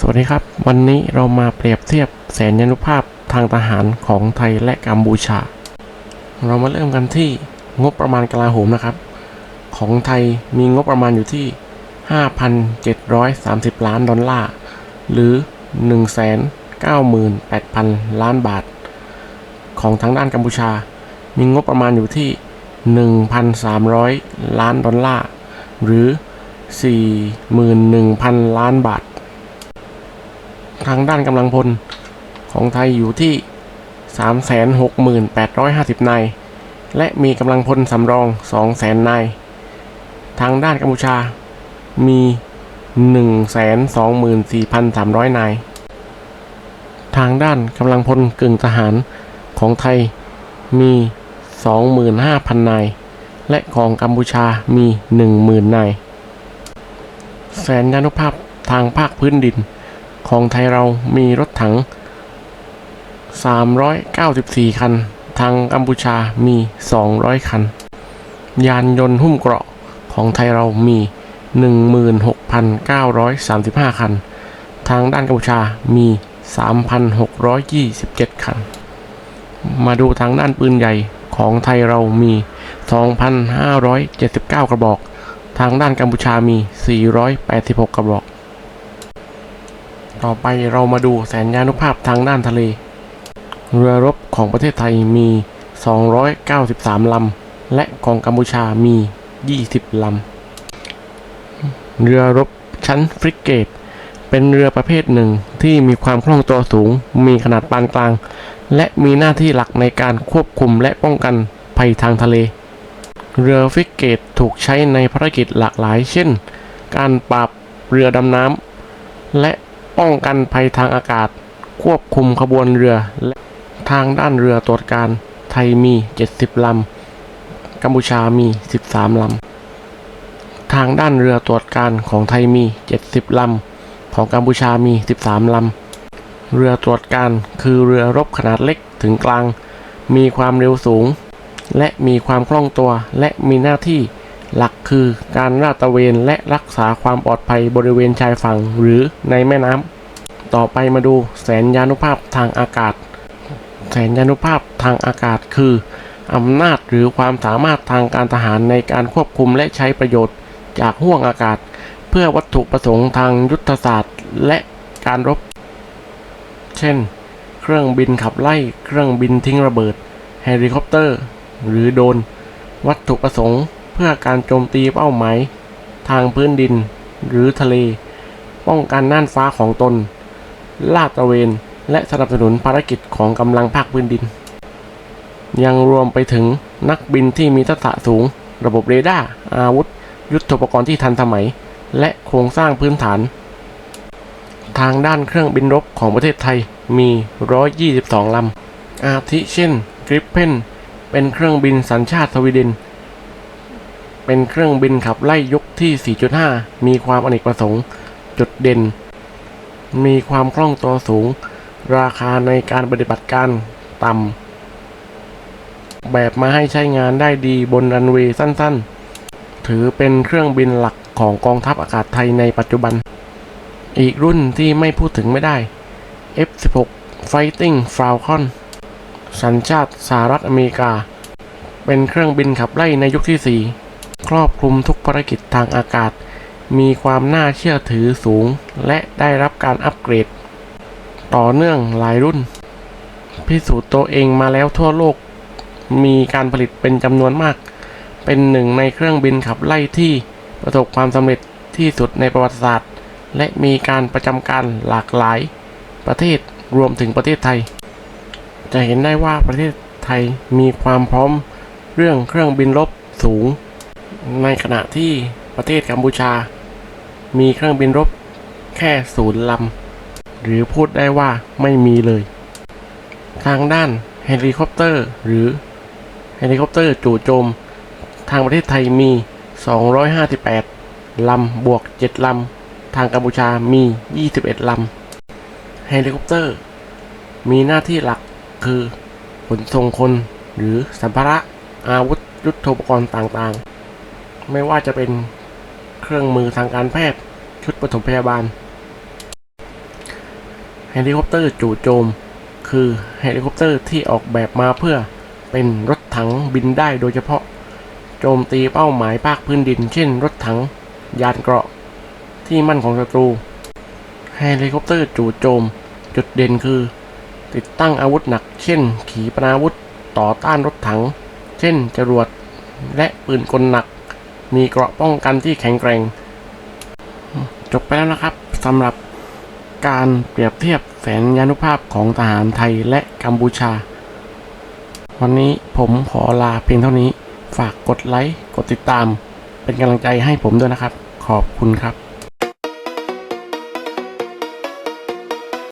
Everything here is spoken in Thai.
สวัสดีครับ วันนี้เรามาเปรียบเทียบแสนยานุภาพทางทหารของไทยและกัมพูชา เรามาเริ่มกันที่งบประมาณกลาโหมนะครับ ของไทยมีงบประมาณอยู่ที่ 5,730 ล้านดอลลาร์ หรือ 198,000 ล้านบาท ของทางด้านกัมพูชา มีงบประมาณอยู่ที่ 1,300 ล้านดอลลาร์ หรือ 41,000 ล้านบาท ทางด้านกำลังพลของไทยอยู่ที่ 368,850นาย และมีกำลังพลสำรอง 200,000นาย ทางด้านกัมพูชามี 124,300 นาย ทางด้านกำลังพลกึ่งทหารของไทยมี 25,000 นาย และของกัมพูชามี 10,000 นาย แสนยานุภาพทางภาคพื้นดิน ของไทยเรามีรถถัง 394 คัน ทางกัมพูชามี 200 คัน ยานยนต์หุ้มเกราะของไทยเรามี 16,935 คัน ทางด้านกัมพูชามี 3,627 คัน มาดูทางด้านปืนใหญ่ของไทยเรามี 2,579 กระบอก ทางด้านกัมพูชามี 486 กระบอก ต่อไปเรามาดูแสนยานุภาพทางด้านทะเล เรือรบของประเทศไทยมี 293 ลำ และของกัมพูชามี 20 ลำ เรือรบชั้นฟริกเกต เป็นเรือประเภทหนึ่งที่มีความคล่องตัวสูง มีขนาดปานกลาง และมีหน้าที่หลักในการควบคุมและป้องกันภัยทางทะเล เรือฟริกเกตถูกใช้ในภารกิจหลากหลาย เช่น การปราบเรือดำน้ำและ ป้องกันภัยทางอากาศ ควบคุมขบวนเรือ และทางด้านเรือตรวจการไทยมี 70 ลำ กัมพูชามี 13 ลำ ทางด้านเรือตรวจการของไทยมี 70 ลำ ของกัมพูชามี 13 ลำ เรือตรวจการคือเรือรบขนาดเล็กถึงกลาง มีความเร็วสูง และมีความคล่องตัว และมีหน้าที่หลักคือการลาดตระเวนและรักษาความปลอดภัยบริเวณชายฝั่งหรือในแม่น้ำ ต่อไปมาดูแสนยานุภาพทางอากาศ แสนยานุภาพทางอากาศคืออำนาจหรือความสามารถทางการทหารในการควบคุมและใช้ประโยชน์จากห้วงอากาศ เพื่อวัตถุประสงค์ทางยุทธศาสตร์และการรบ เช่น เครื่องบินขับไล่ เครื่องบินทิ้งระเบิด เฮลิคอปเตอร์ หรือโดน วัตถุประสงค์เพื่อการโจมตีเป้าหมาย ทางพื้นดิน หรือทะเล ป้องกันน่านฟ้าของตน ลาดตระเวน และสนับสนุนภารกิจของกำลังภาคพื้นดิน ยังรวมไปถึงนักบินที่มีทักษะสูง ระบบเรดาร์อาวุธ ยุทโธปกรณ์ที่ทันสมัย และโครงสร้างพื้นฐาน ทางด้านเครื่องบินรบของประเทศไทยมี 122 ลำ อาทิเช่นกริปเพนเป็นเครื่องบินสัญชาติสวีเดนเป็นเครื่องบินขับไล่ยกที่ 4.5 มีความอเนกประสงค์ จุดเด่น มีความคล่องตัวสูง ราคาในการปฏิบัติการต่ำ แบบมาให้ใช้งานได้ดีบนรันเวย์สั้นๆ ถือเป็นเครื่องบินหลักของกองทัพอากาศไทยในปัจจุบัน อีกรุ่นที่ไม่พูดถึงไม่ได้ F16 Fighting Falcon สัญชาติสหรัฐอเมริกา เป็นเครื่องบินขับไล่ในยุคที่ 4 ครอบคลุมทุกภารกิจทางอากาศ มีความน่าเชื่อถือสูง และได้รับการอัปเกรด ต่อเนื่องหลายรุ่น พิสูจน์ตัวเองมาแล้วทั่วโลก มีการผลิตเป็นจำนวนมาก เป็นหนึ่งในเครื่องบินขับไล่ที่ประสบความสำเร็จที่สุดในประวัติศาสตร์ และมีการประจำการหลากหลาย ประเทศรวมถึงประเทศไทย จะเห็นได้ว่าประเทศไทยมีความพร้อมเรื่องเครื่องบินรบสูง ในขณะที่ประเทศกัมพูชา มีเครื่องบินรบแค่ศูนย์ลำ หรือพูดได้ว่าไม่มีเลย ทางด้านเฮลิคอปเตอร์ หรือเฮลิคอปเตอร์จู่โจม ทางประเทศไทยมี 258 ลำบวก 7 ลำ ทางกัมพูชามี 21 ลำ เฮลิคอปเตอร์ มีหน้าที่หลักคือขนส่งคนหรือสัมภาระอาวุธยุทโธปกรณ์ต่างๆ ไม่ว่าจะเป็นเครื่องมือทางการแพทย์ ชุดปฐมพยาบาล เฮลิคอปเตอร์จู่โจม คือเฮลิคอปเตอร์ที่ออกแบบมาเพื่อเป็นรถถังบินได้โดยเฉพาะ โจมตีเป้าหมายภาคพื้นดิน เช่น รถถัง ยานเกราะ ที่มั่นของศัตรูเฮลิคอปเตอร์จู่โจม จุดเด่นคือ ติดตั้งอาวุธหนัก เช่น ขีปนาวุธต่อต้านรถถัง เช่นจรวดและปืนกลหนัก มีเกราะป้องกันที่แข็งแกร่ง จบไปแล้วนะครับสำหรับการเปรียบเทียบแสนยานุภาพของทหารไทยและกัมพูชา วันนี้ผมขอลาเพียงเท่านี้ ฝากกดไลค์ กดติดตาม เป็นกำลังใจให้ผมด้วยนะครับ ขอบคุณครับ